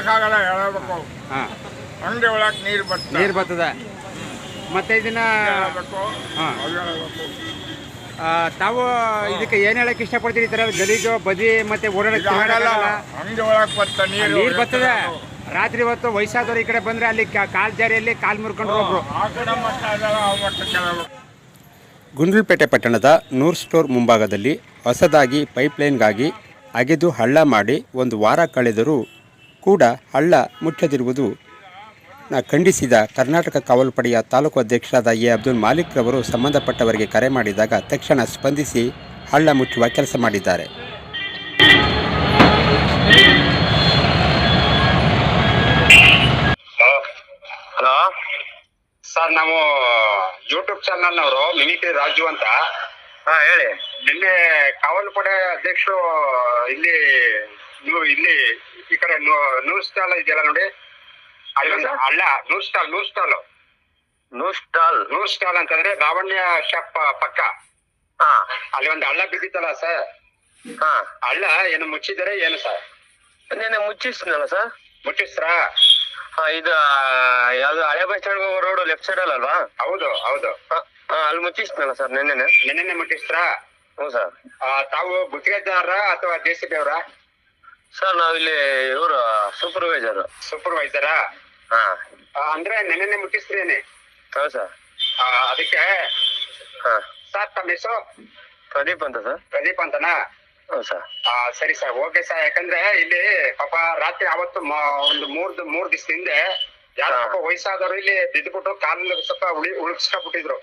ಹೇಳಕ್ಕಾಗಲ್ಲ ಹೇಳಬೇಕು. ಹಾಂ. ಅಂಗಡಿ ಒಳಗೆ ನೀರು ಬರ್ತದೆ. ನೀರು ಬರ್ತದೆ. ಮತ್ತೆ ಇದನ್ನ ಹೇಳಬೇಕು. ಹಾ. ಅದು ಹೇಳಬೇಕು. ಆ, ತಾವು ಇದಕ್ಕೆ ಏನು ಹೇಳಕ್ಕೆ ಇಷ್ಟಪಡ್ತೀರಿ ಈ ತರ ಗಲೀಜು ಬದಿ ಮತ್ತೆ ಓಡಾಡಕ್ಕೆ ಆಗಲ್ಲ. ಅಂಗಡಿ ಒಳಗೆ ಬರ್ತ ನೀರು ನೀರು ಬರ್ತದೆ. ರಾತ್ರಿ ಹೊತ್ತು ವಯಸ್ಸಾದವ್ರು ಈ ಕಡೆ ಬಂದ್ರೆ ಅಲ್ಲಿ ಕಾ- ಕಾಲ್ ಜಾರಿಯಲ್ಲಿ ಕಾಲ್ ಮುರ್ಕೊಂಡು ಒಬ್ರು ಆ ಕಡೆ ಮಟ್ಟ ಅದಲ್ಲ ಆ ಮಟ್ಟಕ್ಕೆ ಹೇಳಬೇಕು ಗುಂಡ್ಲುಪೇಟೆ ಪಟ್ಟಣದ ನೂರ್ ಸ್ಟೋರ್ ಮುಂಭಾಗದಲ್ಲಿ ಹೊಸದಾಗಿ ಪೈಪ್ಲೈನ್ಗಾಗಿ ಅಗೆದು ಹಳ್ಳ ಮಾಡಿ ಒಂದು ವಾರ ಕಳೆದರೂ ಕೂಡ ಹಳ್ಳ ಮುಚ್ಚದಿರುವುದು. ನ ಖಂಡಿಸಿದ ಕರ್ನಾಟಕ ಕಾವಲು ಪಡೆಯ ತಾಲೂಕು ಅಧ್ಯಕ್ಷರಾದ ಎ. ಅಬ್ದುಲ್ ಮಾಲಿಕ್ ರವರು ಸಂಬಂಧಪಟ್ಟವರಿಗೆ ಕರೆ ಮಾಡಿದಾಗ ತಕ್ಷಣ ಸ್ಪಂದಿಸಿ ಹಳ್ಳ ಮುಚ್ಚುವ ಕೆಲಸ ಮಾಡಿದ್ದಾರೆ. ಹಲೋ. ಸರ್ ನಾವು ಯೂಟ್ಯೂಬ್ ಚಾನಲ್ನವರು ಮಿನಿಟಿ ರಾಜು ಅಂತ. ಹಾ ಹೇಳಿ. ನಿನ್ನೆ ಕಾವಲು ಪಡೆ ಅಧ್ಯಕ್ಷರು ಇಲ್ಲಿ ಇಲ್ಲಿ ಈ ಕಡೆ ನ್ಯೂಸ್ ಸ್ಟಾಲ್ ಇದೆಯಲ್ಲ ನೋಡಿ? ಅಲ್ಲೊಂದು ಹಳ್ಳ news stall news stall. News stall? News stall ಅಂತಂದ್ರೆ ಲಾವಣ್ಯ ಶಾಪ್ ಪಕ್ಕ. ಹಾ. ಅಲ್ಲಿ ಒಂದು ಹಳ್ಳ ಬಿದ್ದಿತ್ತಲ್ಲ ಸರ್? ಹಾ. ಹಳ್ಳ ಏನು ಮುಚ್ಚಿದರೆ ಏನು ಸರ್? ನೆನ್ನೆ ಮುಚ್ಚಿಸ್ನಲ್ಲ ಸರ್? ಮುಚ್ಚಿಸ್ರಾ? ಇದು ಯಾವ್ದು ಹಳೆ ಬಸ್ ಸ್ಟ್ಯಾಂಡ್ ಹೋಗೋ ರೋಡ್ ಲೆಫ್ಟ್ ಸೈಡ್ ಅಲ್ಲಲ್ವಾ ಹೌದು ಹೌದು. ಅಲ್ಲಿ ಮುಚ್ಚಿಸ್ನಲ್ಲ ಸರ್ ನೆನ್ನೆ ನಿನ್ನೆ ಮುಟ್ಟಿಸ್ರಾ ಹ್ಞೂ ಸರ್. ತಾವು ಗುತ್ತಿಗೆದಾರ ಅಥವಾ ಜೆ ಸಿ ಬಿ ಅವರ ಸರ್ ನಾವಿಲ್ಲಿ ಇವರು ಸೂಪರ್ವೈಸರ್ ಸೂಪರ್ವೈಸರಾ ಹಾ. ಅಂದ್ರೆ ನೆನ್ನೆ ಮುಟ್ಟಿಸ್ರೇನೆ ಹೌದು ಸರ್. ಅದಕ್ಕೆ? ಹಾ. ಸರ್ ತಮ್ಮ ಹೆಸರು? ಪ್ರದೀಪ್ ಅಂತ ಸರ್. ಪ್ರದೀಪ್ ಅಂತನಾ? ಹೌದು ಸರ್. ಆ, ಸರಿ ಸರ್ ಓಕೆ ಸರ್ ಯಾಕಂದ್ರೆ ಇಲ್ಲಿ ಪಾಪ ರಾತ್ರಿ ಅವತ್ತು ಮ- ಒಂದು ಮೂರ್ ದ- ಮೂರ್ ದಿವಸ ಹಿಂದೆ ಯಾರೋ ಹಾ. ಸ್ವಲ್ಪ ವಯಸ್ಸಾದವರು ಇಲ್ಲಿ ಬಿದ್ದುಬಿಟ್ಟು ಕಾಲು ಸ್ವಲ್ಪ ಉಳಿ ಉಳಿಸ್ಕೊಂಡ್ಬಿಟ್ಟಿದ್ರು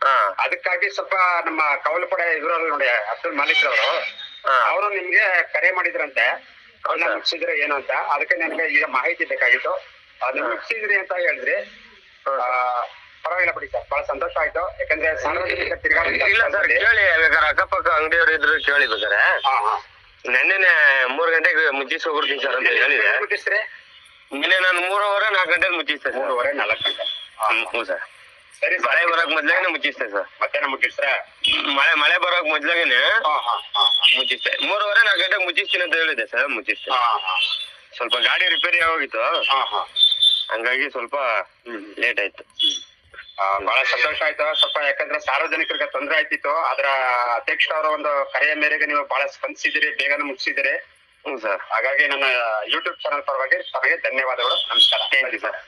ಹಾ. ಅದಕ್ಕಾಗಿ ಸ್ವಲ್ಪ ನಮ್ಮ ಕವಲು ಪಡೆ ಇದ್ರಲ್ಲ ನೋಡಿ ಅಬ್ದುಲ್ ಮಾಲೀಕ್ ಅವರು ಹಾ. ಅವರು ನಿಮ್ಗೆ ಕರೆ ಮಾಡಿದ್ರಂತೆ. ಅವನ್ನ ಮುಟ್ಸಿದ್ರೆ ಮುಗಿಸಿದ್ರೆ ಏನು ಅಂತ? ಅದಕ್ಕೆ ನನಗೆ ಈಗ ಮಾಹಿತಿ ಬೇಕಾಗಿತ್ತು. ಅದನ್ನ ಮುಟ್ಸಿದ್ರಿ ಮುಗಿಸಿದ್ರಿ ಅಂತ ಹೇಳಿದ್ರಿ. ಪರವಾಗಿಲ್ಲ ಬಿಡಿ ಸರ್. ಬಹಳ ಸಂತೋಷ ಆಯ್ತು. ಯಾಕಂದ್ರೆ ಸಾರ್ವಜನಿಕ ಇಲ್ಲ ಸರ್ ಕೇಳಿ. ಬೇಕಾರೆ ಅಕ್ಕಪಕ್ಕ ಅಂಗಡಿಯವರು ಇದ್ರು ಕೇಳಿ ಬೇಕಾರೆ ಹಾ ಮೂರ್ ಗಂಟೆಗೆ ಮುಚ್ಚಿಸಿ ಹೋಗ್ಬಿಡ್ತೀನಿ ಸರ್ ಅಂತ ಹೇಳಿದೆ. ನಿನ್ನೆ ನಾನು ಮೂರುವರೆ ನಾಲ್ಕು ಗಂಟೆಗೆ ಮುಚ್ಚಿಸ್ತೇನೆ. ಮೂರುವರೆ ನಾಲ್ಕು ಗಂಟೆ. ಹ್ಞೂ ಸರ್. ಸರಿ ಮಳೆ ಬರೋಕ್ ಮೊದ್ಲಾಗನೆ ಮುಚ್ಚಿಸ್ತೆ ಸರ್. ಮಧ್ಯಾಹ್ನ ಮುಟ್ಟಿಸ್ರ ಮಳೆ ಮಳೆ ಬರೋಕ್ ಮೊದ್ಲಾಗೇನೆ ಹಾ ಹಾ ಹಾ ಮುಚ್ಚಿಸ್ತೆ. ಮೂರುವರೆ ನಾಲ್ಕು ಗಂಟೆಗೆ ಮುಚ್ಚಿಸ್ತೀನಿ ಅಂತ ಹೇಳಿದೆ ಸರ್ ಮುಚ್ಚಿಸ್ತೆ. ಸ್ವಲ್ಪ ಗಾಡಿ ರಿಪೇರಿ ಆಗೋಗಿತ್ತು ಹಾ ಹಾ. ಹಂಗಾಗಿ ಸ್ವಲ್ಪ ಲೇಟ್ ಆಯ್ತು. ಬಹಳ ಸಂತೋಷ ಆಯ್ತು. ಸ್ವಲ್ಪ ಯಾಕಂದ್ರೆ ಸಾರ್ವಜನಿಕರಿಗೆ ತೊಂದರೆ ಆಯ್ತಿತ್ತು. ಅದರ ಅಧ್ಯಕ್ಷರವರ ಒಂದು ಕರೆಯ ಮೇರೆಗೆ ನೀವು ಬಹಳ ಸ್ಪಂದಿಸಿದಿರಿ ಬೇಗನೆ ಮುಗಿಸಿದಿರಿ. ಹ್ಞೂ ಸರ್. ಹಾಗಾಗಿ ನನ್ನ ಯೂಟ್ಯೂಬ್ ಚಾನಲ್ ಪರವಾಗಿ ತಮಗೆ ಧನ್ಯವಾದಗಳು. ನಮಸ್ಕಾರ. Thank you sir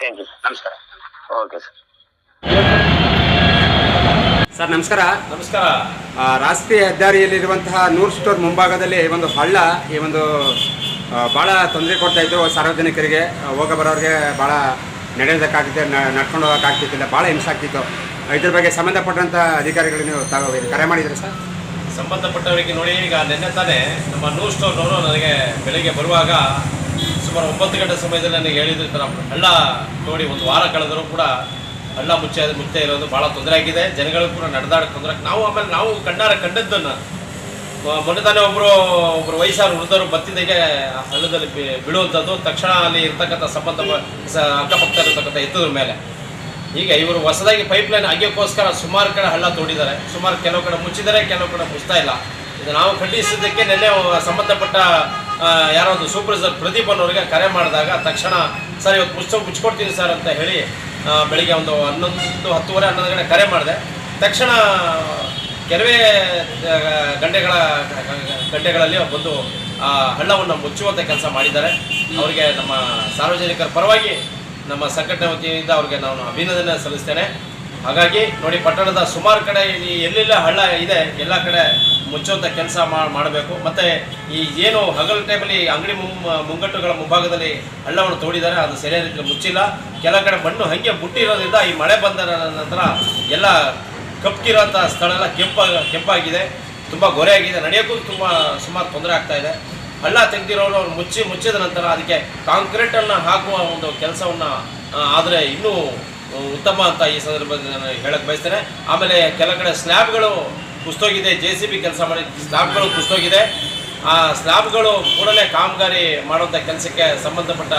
thank you ನಮಸ್ಕಾರ. ಓಕೆ ಸರ್ ಸರ್ ನಮಸ್ಕಾರ. ನಮಸ್ಕಾರ. ರಾಷ್ಟ್ರೀಯ ಹೆದ್ದಾರಿಯಲ್ಲಿರುವಂತಹ ನೂರ್ ಸ್ಟೋರ್ ಮುಂಭಾಗದಲ್ಲಿ ಒಂದು ಹಳ್ಳ ಈ ಒಂದು ಭಾಳ ತೊಂದರೆ ಕೊಡ್ತಾ ಇತ್ತು ಸಾರ್ವಜನಿಕರಿಗೆ. ಹೋಗ ಬರೋರಿಗೆ ಭಾಳ ನಡೆಯೋದಕ್ಕಾಗ್ತಿದ್ದೆ ನಡ್ಕೊಂಡು ಹೋಗೋಕ್ಕಾಗ್ತಿದ್ದಿಲ್ಲ ಭಾಳ ಹಿಂಸೆ ಆಗ್ತಿತ್ತು. ಇದ್ರ ಬಗ್ಗೆ ಸಂಬಂಧಪಟ್ಟಂಥ ಅಧಿಕಾರಿಗಳು ನೀವು ತಾವು ಕರೆ ಮಾಡಿದ್ರಿ ಸರ್? ಸಂಬಂಧಪಟ್ಟವರಿಗೆ ನೋಡಿ ಈಗ ನಿನ್ನೆ ತಾನೇ ನಮ್ಮ ನೂರ್ ಸ್ಟೋರ್ನವರು ನನಗೆ ಬೆಳಿಗ್ಗೆ ಬರುವಾಗ ಸುಮಾರು ಒಂಬತ್ತು ಗಂಟೆ ಸಮಯದಲ್ಲಿ ನನಗೆ ಹೇಳಿದ್ರು ಈ ಥರ ಹಳ್ಳ ನೋಡಿ ಒಂದು ವಾರ ಕಳೆದರೂ ಕೂಡ ಹಳ್ಳ ಮುಚ್ಚ, ಮುಚ್ಚೆ ಇರೋದು ಭಾಳ ತೊಂದರೆ ಆಗಿದೆ. ಜನಗಳು ಕೂಡ ನಡೆದಾಡಕ್ಕೆ ತೊಂದರೆ ನಾವು ಆಮೇಲೆ ನಾವು ಕಣ್ಣಾರ ಕಂಡದ್ದನ್ನು ಮೊನ್ನೆ ತಾನೇ ಒಬ್ಬರು ಒಬ್ಬರು ವಯಸ್ಸಾರು ವೃದ್ಧರು ಬತ್ತಿದ್ದಕ್ಕೆ ಹಳ್ಳದಲ್ಲಿ ಬಿ- ಬೀಳುವಂಥದ್ದು. ತಕ್ಷಣ ಅಲ್ಲಿ ಇರ್ತಕ್ಕಂಥ ಸಂಬಂಧ ಅಕ್ಕಪಕ್ಕ ಇರತಕ್ಕಂಥ ಎತ್ತದ್ರ ಮೇಲೆ. ಈಗ ಇವರು ಹೊಸದಾಗಿ ಪೈಪ್ ಲೈನ್ ಅಗೆಯೋಕ್ಕೋಸ್ಕರ ಸುಮಾರು ಕಡೆ ಹಳ್ಳ ತೋಡಿದ್ದಾರೆ. ಸುಮಾರು ಕೆಲವು ಕಡೆ ಮುಚ್ಚಿದ್ದಾರೆ, ಕೆಲವು ಕಡೆ ಮುಚ್ತಾ ಇಲ್ಲ. ಇದು ನಾವು ಖಂಡಿಸಿದ್ದಕ್ಕೆ ನಿನ್ನೆ ಸಂಬಂಧಪಟ್ಟ ಯಾರೊಂದು ಸೂಪರ್ವೈಸರ್ ಪ್ರದೀಪ್ ಅನ್ನೋರಿಗೆ ಕರೆ ಮಾಡಿದಾಗ ತಕ್ಷಣ, ಸರ್, ಇವತ್ತು ಮುಚ್ಚ ಮುಚ್ಕೊಡ್ತೀನಿ ಸರ್ ಅಂತ ಹೇಳಿ ಬೆಳಿಗ್ಗೆ ಒಂದು ಹನ್ನೊಂದು, ಹತ್ತುವರೆ, ಹನ್ನೊಂದು ಗಂಟೆ ಕರೆ ಮಾಡಿದೆ. ತಕ್ಷಣ ಕೆಲವೇ ಗಂಟೆಗಳ, ಗಂಟೆಗಳಲ್ಲಿ ಬಂದು, ಆ, ಹಳ್ಳವನ್ನು ಮುಚ್ಚುವಂಥ ಕೆಲಸ ಮಾಡಿದ್ದಾರೆ. ಅವರಿಗೆ ನಮ್ಮ ಸಾರ್ವಜನಿಕರ ಪರವಾಗಿ ನಮ್ಮ ಸಂಘಟನೆ ವತಿಯಿಂದ ಅವ್ರಿಗೆ ನಾನು ಅಭಿನಂದನೆ ಸಲ್ಲಿಸ್ತೇನೆ. ಹಾಗಾಗಿ ನೋಡಿ ಪಟ್ಟಣದ ಸುಮಾರು ಕಡೆ ಎಲ್ಲೆಲ್ಲ ಹಳ್ಳ ಇದೆ, ಎಲ್ಲ ಕಡೆ ಮುಚ್ಚುವಂಥ ಕೆಲಸ ಮಾಡಬೇಕು. ಮತ್ತು ಈ ಏನು ಹಗಲು ಟೈಮಲ್ಲಿ ಅಂಗಡಿ ಮುಂಗಟ್ಟುಗಳ ಮುಂಭಾಗದಲ್ಲಿ ಹಳ್ಳವನ್ನು ತೋಡಿದ್ದಾರೆ, ಅದು ಸರಿಯಾದ ರೀತಿಯಲ್ಲಿ ಮುಚ್ಚಿಲ್ಲ. ಕೆಲ ಕಡೆ ಮಣ್ಣು ಹಾಗೆ ಬುಟ್ಟಿರೋದ್ರಿಂದ ಈ ಮಳೆ ಬಂದ ನಂತರ ಎಲ್ಲ ಕಪ್ಪಗಿರೋಂಥ ಸ್ಥಳ ಎಲ್ಲ ಕೆಂಪ, ಕೆಂಪಾಗಿದೆ. ತುಂಬ ಗೊರೆಯಾಗಿದೆ. ನಡೆಯೋಕ್ಕೂ ತುಂಬ ಸುಮಾರು ತೊಂದರೆ ಆಗ್ತಾ ಇದೆ. ಹಳ್ಳ ತೆಗೆದಿರೋರು ಅವ್ರು ಮುಚ್ಚಿ, ಮುಚ್ಚಿದ ನಂತರ ಅದಕ್ಕೆ ಕಾಂಕ್ರೀಟನ್ನು ಹಾಕುವ ಒಂದು ಕೆಲಸವನ್ನು ಆದರೆ ಇನ್ನೂ ಉತ್ತಮ ಅಂತ ಈ ಸಂದರ್ಭದಲ್ಲಿ ನಾನು ಹೇಳಕ್ಕೆ ಬಯಸ್ತೇನೆ. ಆಮೇಲೆ ಕೆಲ ಕಡೆ ಸ್ಲ್ಯಾಬ್ಗಳು ಕುಸ್ತೋಗಿದೆ ಜೆ ಸಿ ಬಿ ಕೆಲಸ ಮಾಡಿ ಸ್ಲ್ಯಾಬ್ಗಳು ಕುಸ್ತೋಗಿದೆ. ಆ ಸ್ಲ್ಯಾಬ್ಗಳು ಕೂಡಲೇ ಕಾಮಗಾರಿ ಮಾಡುವಂಥ ಕೆಲಸಕ್ಕೆ ಸಂಬಂಧಪಟ್ಟ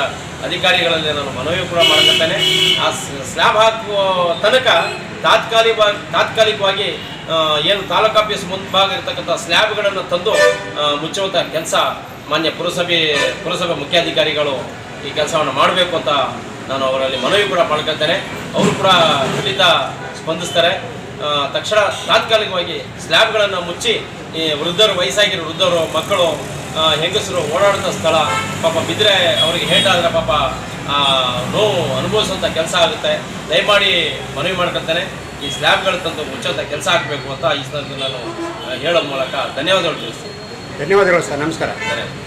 ಅಧಿಕಾರಿಗಳಲ್ಲಿ ನಾನು ಮನವಿ ಕೂಡ ಮಾಡ್ಕೊತೇನೆ ಆ ಸ್ಲ್ಯಾಬ್ ಹಾಕುವ ತನಕ ತಾತ್ಕಾಲಿಕವಾಗಿ ತಾತ್ಕಾಲಿಕವಾಗಿ ಏನು ತಾಲೂಕು ಆಫೀಸ್ ಮುಂಭಾಗ ಇರತಕ್ಕಂಥ ಸ್ಲ್ಯಾಬ್ಗಳನ್ನು ತಂದು ಮುಚ್ಚುವಂಥ ಕೆಲಸ ಮಾನ್ಯ ಪುರಸಭೆ ಪುರಸಭೆ ಮುಖ್ಯಾಧಿಕಾರಿಗಳು ಈ ಕೆಲಸವನ್ನು ಮಾಡಬೇಕು ಅಂತ ನಾನು ಅವರಲ್ಲಿ ಮನವಿ ಕೂಡ ಮಾಡ್ಕೊಳ್ತೇನೆ. ಅವರು ಕೂಡ ಖಂಡಿತ ಸ್ಪಂದಿಸ್ತಾರೆ. ತಕ್ಷಣ ತಾತ್ಕಾಲಿಕವಾಗಿ ಸ್ಲ್ಯಾಬ್ಗಳನ್ನು ಮುಚ್ಚಿ ಈ ವೃದ್ಧರು ವಯಸ್ಸಾಗಿರೋ ವೃದ್ಧರು ಮಕ್ಕಳು ಹೆಂಗಸರು ಓಡಾಡುವಂಥ ಸ್ಥಳ ಪಾಪ ಬಿದ್ದರೆ ಅವರಿಗೆ ಹೇಟಾದರೆ ಪಾಪ ನೋವು ಅನುಭವಿಸುವಂಥ ಕೆಲಸ ಆಗುತ್ತೆ. ದಯಮಾಡಿ ಮನವಿ ಮಾಡ್ಕೊಳ್ತೇನೆ. ಈ ಸ್ಲ್ಯಾಬ್ಗಳ ತಂದು ಮುಚ್ಚೋಂಥ ಕೆಲಸ ಆಗಬೇಕು ಅಂತ ಈ ಸಂದರ್ಭದಲ್ಲಿ ನಾನು ಹೇಳೋ ಮೂಲಕ ಧನ್ಯವಾದಗಳು ತಿಳಿಸ್ತೀನಿ. ಧನ್ಯವಾದಗಳು ಸರ್. ನಮಸ್ಕಾರ. ಧನ್ಯವಾದ